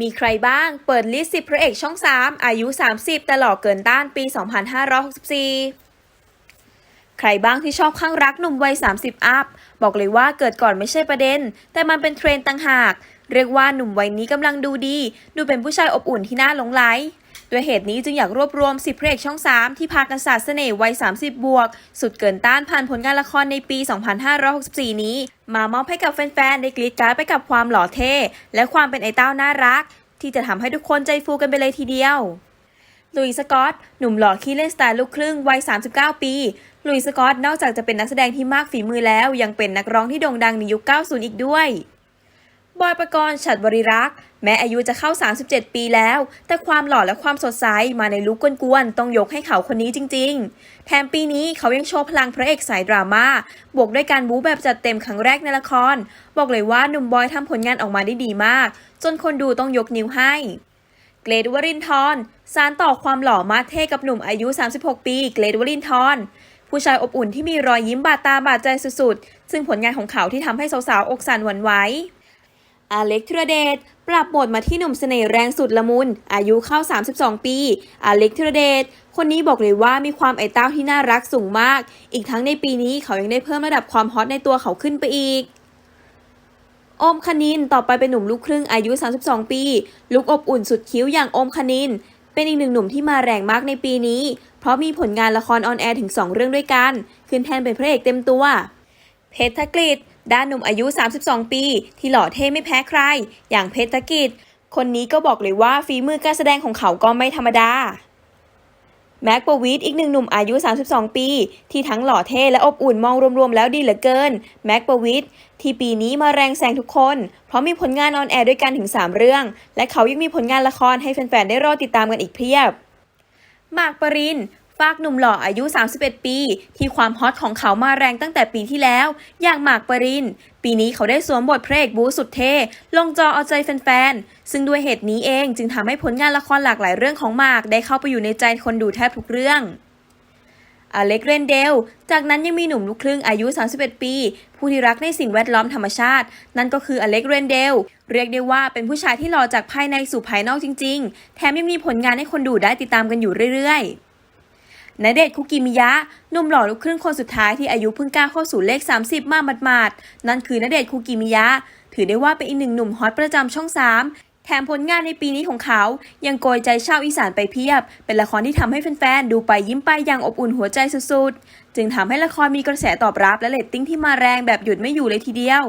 มีใครบ้าง เปิดลิสต์ 10 พระเอกช่อง 3 อายุ 30 แต่หล่อเกินต้านปี 2564 ใครบ้างที่ชอบข้างรักหนุ่มวัย 30 อัพ บอกเลยว่าเกิดก่อนไม่ใช่ประเด็น แต่มันเป็นเทรนด์ต่างหาก เรียกว่าหนุ่มวัยนี้กำลังดูดี ดูเป็นผู้ชายอบอุ่นที่น่าหลงไหล ด้วยเหตุนี้จึงอยากรวบรวม 10พระเอกช่อง 3 ที่พากันสาดเสน่ห์วัย 30 บวก สุดเกินต้านผ่านผลงานละครในปี 2564 นี้ มามอบให้กับแฟนๆ ได้กรีดกราร์ดไปกับความหล่อเท่ และความเป็นไอเต้าน่ารัก ที่จะทำให้ทุกคนใจฟูกันไปเลยทีเดียวลุยส์สกอต หนุ่มหล่อขี้เล่นสไตล์ลูกครึ่งวัย 39 ปีลุยส์สกอตนอกจากจะเป็นนักแสดงที่มากฝีมือแล้ว ยังเป็นนักร้องที่โด่งดังในยุค 90 อีกด้วย บอยประกรณ์ฉัดบริรักษ์ แม้อายุจะเข้า 37 ปีแล้ว แต่ความหล่อและความสดใสมาในลุคกวนๆ ต้องยกให้เขาคนนี้จริง ๆ แถมปีนี้เขายังโชว์พลังพระเอกสายดราม่า บวกด้วยการบู๊แบบจัดเต็มครั้งแรกในละคร บอกเลยว่าหนุ่มบอยทำผลงานออกมาได้ดีมาก จนคนดูต้องยกนิ้วให้ เกรดวรินทร์สารต่อความหล่อมาเท่กับหนุ่มอายุ 36 ปี เกรดวรินทร์ผู้ชายอบอุ่นที่มีรอยยิ้มบาดตาบาดใจสุดๆ ซึ่งผลงานของเขาที่ทำให้สาวๆ อกสั่นหวั่นไหว อเล็กธีรเดชปรับบทมาที่หนุ่มเสน่ห์แรงสุดละมุน อายุเข้า 32 ปี อเล็กธีรเดชคนนี้บอกเลยว่ามีความไอเต้าที่น่ารักสูงมาก อีกทั้งในปีนี้เขายังได้เพิ่มระดับความฮอตในตัวเขาขึ้นไปอีกโอมคณินต่อไปเป็นหนุ่มลูกครึ่งอายุ 32 ปีลุกอบอุ่นสุดคิ้วอย่างโอมคณิน เป็นอีกหนึ่งหนุ่มที่มาแรงมากในปีนี้ เพราะมีผลงานละครออนแอร์ถึง 2 เรื่องด้วยกัน ขึ้นแทนเป็นพระเอกเต็มตัว เพชรธกฤษ ด้านหนุ่มอายุ 32 ปี ที่หล่อเท่ไม่แพ้ใคร อย่างเพชรธกิจ คนนี้ก็บอกเลยว่าฝีมือการแสดงของเขาก็ไม่ธรรมดา แม็กปวิทอีกหนึ่งหนุ่มอายุ 32 ปี ที่ทั้งหล่อเท่และอบอุ่นมองรวมๆแล้วดีเหลือเกิน แม็กปวิทที่ปีนี้มาแรงแซงทุกคน เพราะมีผลงานออนแอร์ด้วยกันถึง 3 เรื่อง และเขายังมีผลงานละครให้แฟนๆได้รอติดตามกันอีกเพียบ หมากปริน ฝากหนุ่มหล่ออายุ 31 ปี ที่ความฮอตของเขามาแรงตั้งแต่ปีที่แล้ว อย่างหมากปริน ปีนี้เขาได้สวมบทพระเอกบูสุดเท่ ลงจอเอาใจแฟนๆ ซึ่งด้วยเหตุนี้เองจึงทำให้ผลงานละครหลากหลายเรื่องของหมากได้เข้าไปอยู่ในใจคนดูแทบทุกเรื่องอเล็กเรนเดล จากนั้นยังมีหนุ่มลูกครึ่งอายุ 31 ปี ผู้ที่รักในสิ่งแวดล้อมธรรมชาติ นั่นก็คืออเล็กเรนเดล เรียกได้ว่าเป็นผู้ชายที่หล่อจากภายในสู่ภายนอกจริง ๆ แถมยังมีผลงานให้คนดูได้ติดตามกันอยู่เรื่อยๆ ณเดชคุกิมิยะหนุ่มหล่อลูกครึ่งคนสุดท้ายที่อายุเพิ่งก้าวเข้าสู่เลข 30 มาหมาดๆนั่นคือณเดชคุกิมิยะ ถือได้ว่าเป็นอีกหนึ่งหนุ่มฮอตประจำช่อง 3 แถมผลงานในปีนี้ของเขา ยังโกยใจชาวอีสานไปเพียบ เป็นละครที่ทำให้แฟนๆ ดูไปยิ้มไปอย่างอบอุ่นหัวใจสุดๆ จึงทำให้ละครมีกระแสตอบรับและเรตติ้งที่มาแรงแบบหยุดไม่อยู่เลยทีเดียว